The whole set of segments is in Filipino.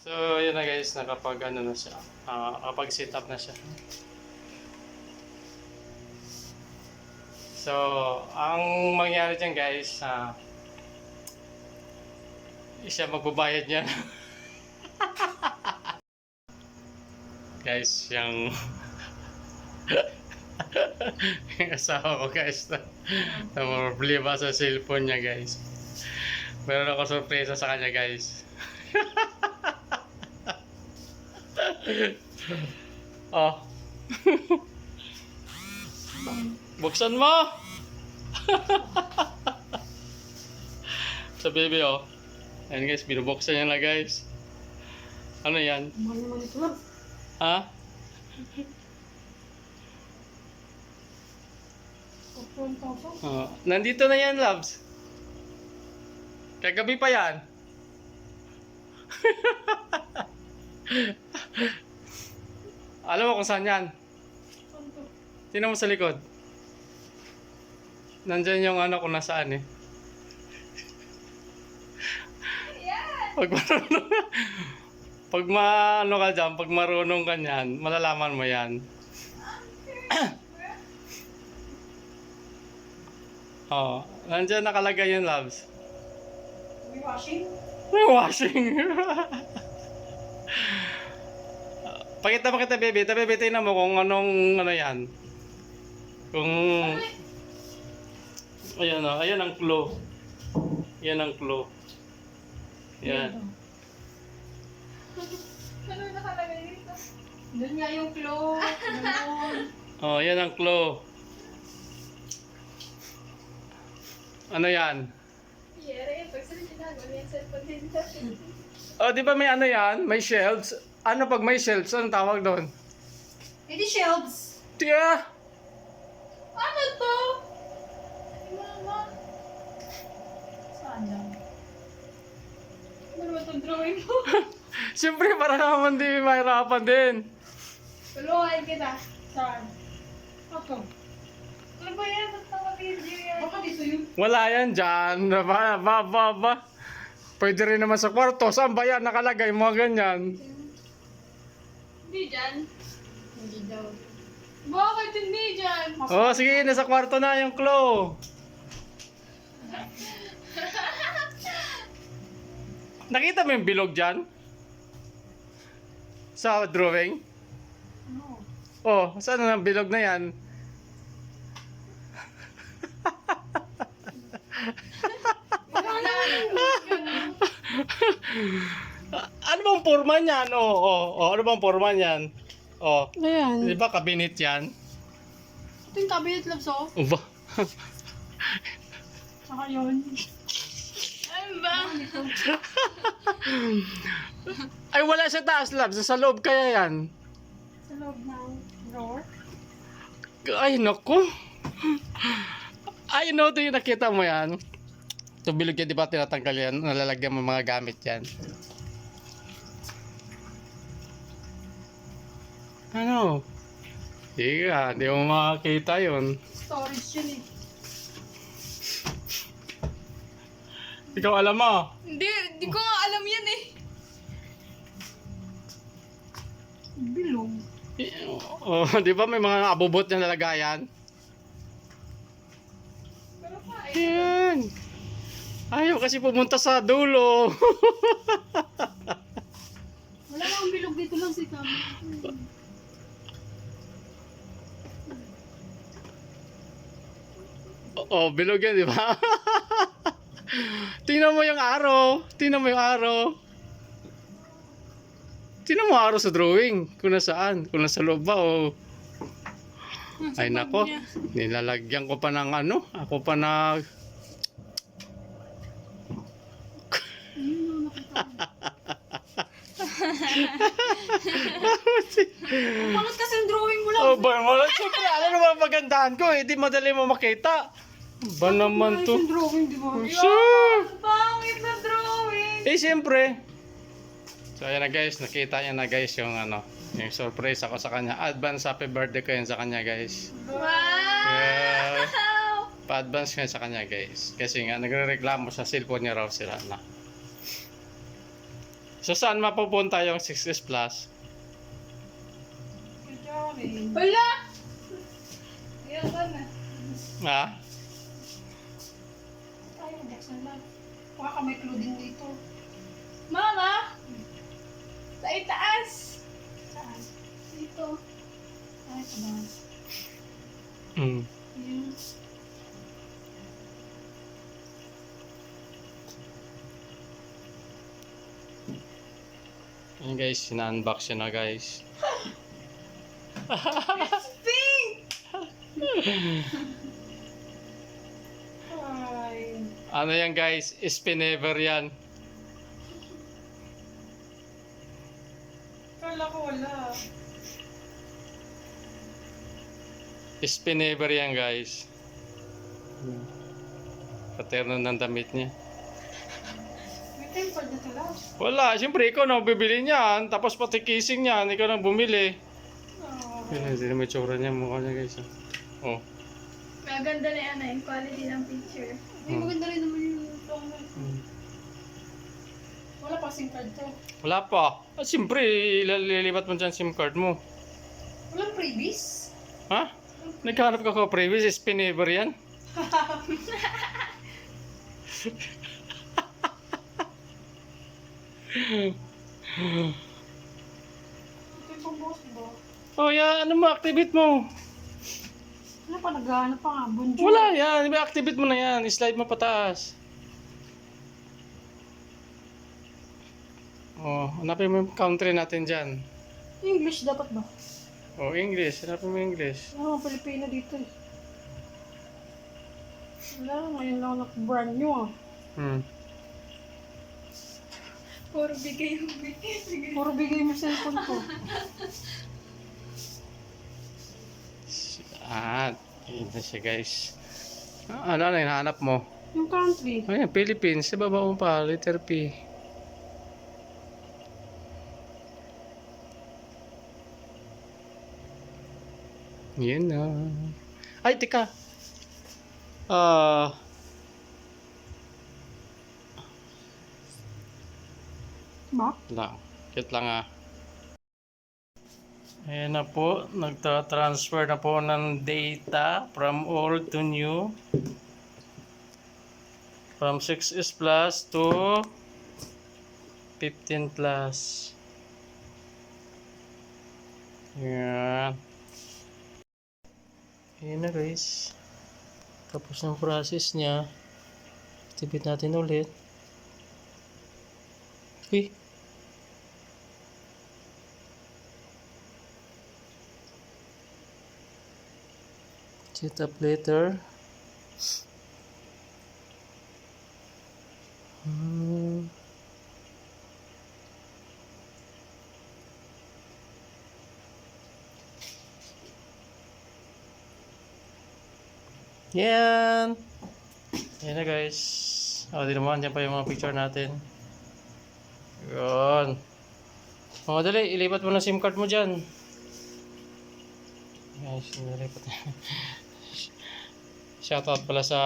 So, yun na guys, nakapag ano na siya. ah nakapag sit up na siya. So, ang mangyari dyan guys, ah siya magbabayad niya. guys, yung yung asawa ko guys na, na problema sa cellphone niya guys. Meron ako sorpresa sa kanya guys. Oh. Buksan mo! sa baby oh. Ayan guys, binubuksan niya na guys. Ano yan? Ha? Oh, nandito na yan, loves. Kagabi pa yan. Alam mo kung saan yan? Tingnan mo sa likod. Nandyan yung ano kung nasaan eh. Pag marunong, pag ma, ano ka dyan, pag marunong ka niyan, malalaman mo yan. oh, nandyan nakalagay yung loves. May washing? Pakita mo kita, baby. Ito, baby, tingnan mo kung anong, ano yan. Kung, ayan o, ayan ang clue. Yan ang clue. Yan. Ano yung nakalagay dito? Doon nga yung. Ganun. Oh, yan ang clue. Ano yan? Yere, pag sa ginagawa niya yung cellphone nila. Oh, di ba may ano yan? May shelves? Ano pag may shelves? Anong tawag doon? Eh di shelves. Tiya! Ano to? Ay, mama. Saan lang? Ano naman itong drawing mo? Siyempre, para naman di mahirapan din. Tulungan kita. Saan? Ako. Ano ba yan? Ba't naka-video yan? Baka dito yun. Wala yan dyan. Ba, ba, ba, ba. Pwede rin naman sa kwarto. Saan ba yan nakalagay? Mga ganyan. Hindi dyan. Hindi daw. Bakit hindi dyan? Oh, sige, nasa kwarto na yung clue. Nakita mo yung bilog dyan? Sa drawing? Ano? Oh, saan ang bilog na yan? ano bang forma niyan? Oh, oh, oh, ano bang forma niyan? Oh, Ayan. di ba kabinet yan? Ito yung cabinet labs oh. Oh, ba? Saka yun. Ano ba? Ay, wala sa taas, labs. Sa loob kaya yan. Sa loob ng drawer. Ay, naku. Ay, no, ito yung nakita mo yan. Ito bilog yan, di ba tinatanggal yan? Nalalagyan mo mga gamit yan. Ano? Sige nga, di mo makakita yun. Storage yun eh. Ikaw alam mo. Hindi, hindi ko nga alam yan eh. Bilog. Oh, di ba may mga abubot na nalagayan? Pero pa eh. Yan. Ayaw kasi pumunta sa dulo. Wala lang bilog dito lang si Kami. oh, bilog yan, di ba? Tingnan mo yung araw. Tingnan mo yung araw. Tingnan mo araw sa drawing. Kung nasaan. Kung nasa loob ba o... Ay nako. Nilalagyan ko pa ng ano. Ako pa na... Bakit kasi yung drawing mo lang? oh, ba mo lang. Siyempre, ano naman magandahan ko. Eh, di madali mo makita. Ba naman to? Drawing, di ba? Sure. Pangit na drawing. Eh, siyempre. So, ayan na guys. Nakita niya na guys yung ano. Yung surprise ako sa kanya. Advance happy birthday ko yan sa kanya guys. Wow! Yeah. Pa-advance nga sa kanya guys. Kasi nga nagre-reklamo sa cellphone niya raw sila na. So saan mapupunta yung 6S Plus? Wala! Ayan ka na. Ha? Tayo, buksan lang. Baka ka may clue din dito. Mama! Sa itaas! Saan? Dito. Ay, ito ba? Mm. Yun. Yun guys, sina-unbox yun na guys. Ano yan guys? Spinever yan. Kala ko wala. Spinever yan guys. Paterno ng damit niya. Wala, siyempre ikaw na bibili niyan. Tapos pati kissing niyan, ikaw na bumili. Oh. Yan, hindi na may tsura niya mukha niya guys. ah. Oh. Maganda na yan eh, yung quality ng picture. Ay, maganda rin naman yung tong Mm. Wala pa SIM card to. Wala pa. Ah, siyempre, ililipat mo dyan SIM card mo. Walang previous. Ha? Naghanap ka ko previous, spinever yan. Ito yung boss ba? Oh, yan. Ano mo? Activate mo. Ano pa, naghahanap pa nga. Bonjour. Wala yan. I-activate mo na yan. I-slide mo pataas. Oh, hanapin mo yung country natin dyan. English dapat ba? Oh, English. Hanapin mo yung English. Ano, Pilipino dito eh. Wala, ngayon lang nak brand new ah. Hmm. Puro bigay yung bigay. Puro bigay mo cellphone ko. Ah, yun na siya guys. Ah, Ano na hinahanap mo? Yung country. Ayan, Philippines. Sa baba mo pa, letter P. Yan na. Ay, tika. Ah. Ba? lang. Kit lang ah. Ayan na po. Nagta-transfer na po ng data from old to new. From 6S Plus to 15 Plus. Ayan. Ayan na guys. Tapos ng process niya. Activate natin ulit. Uy. Set up later. Hmm. Yan. Yan na guys. O, di naman. Yan pa yung mga picture natin. Yun. O, dali. Ilipat mo na SIM card mo dyan. Guys, nilipat. Shoutout pala sa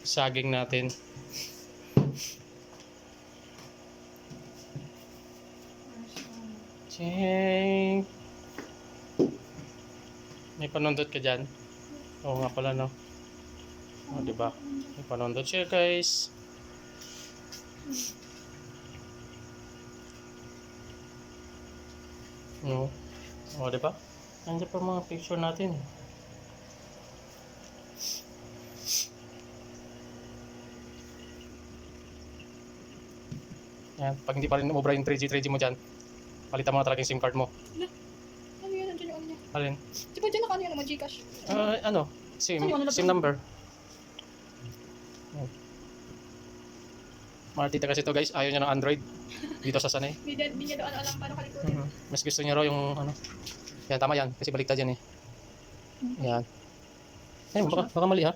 saging natin. Ching! May panundot ka dyan? Oo nga pala no. O, di ba? May panundot siya guys. No. O, di ba? Nandiyan pa mga picture natin. Yan, pag hindi pa rin umubra yung 3G, 3G mo dyan, palitan mo na talaga yung SIM card mo. Ano yun? Andiyan yung ano niya. Alin? Di ba dyan naka ano yan naman, Gcash? Ah, ano? SIM, Ano, ano na SIM number. Yan. Martita kasi to guys, ayaw niya ng Android. Dito sa sanay. Hindi niya- hindi niya doon alam paano kalikutin. Mhm. Mas gusto niya raw yung ano. Yan, tama yan. Kasi baliktad yan eh. Yan. Ay, baka, baka mali ha.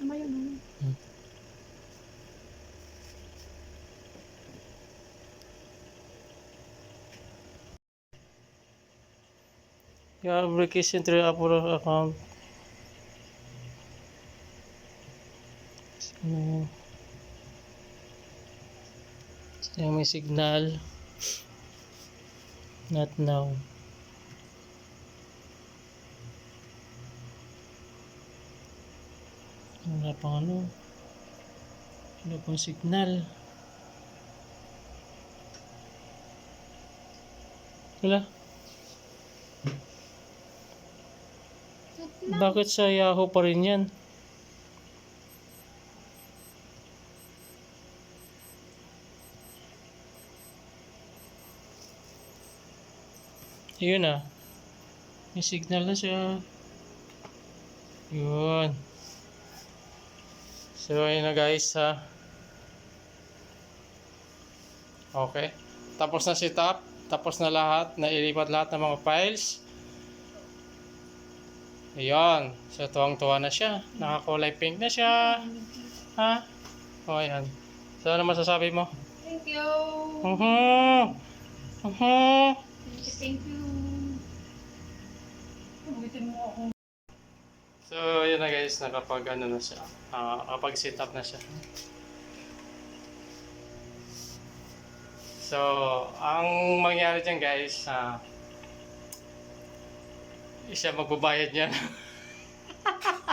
Ano yun? ano? Your application your Apple account. Ano? May signal. Not now. Wala pang ano. Wala pang signal. Wala. Bakit sa Yahoo pa rin yan? Yun ah. May signal na siya. Yun. So, yun na guys ha. Okay. Tapos na si Tap. Tapos na lahat. Nailipat lahat ng mga files. Ayan. So, tuwang-tuwa na siya. Nakakulay pink na siya. Ha? O, ayan. So, ano masasabi mo? Thank you. Uh-huh. Uh-huh. Thank you. Ulitin mo ako. So, yun na guys, nakapag ano na siya. Ah, kapag sit up na siya. So, ang mangyari dyan guys, ah, siya magbabayad niyan.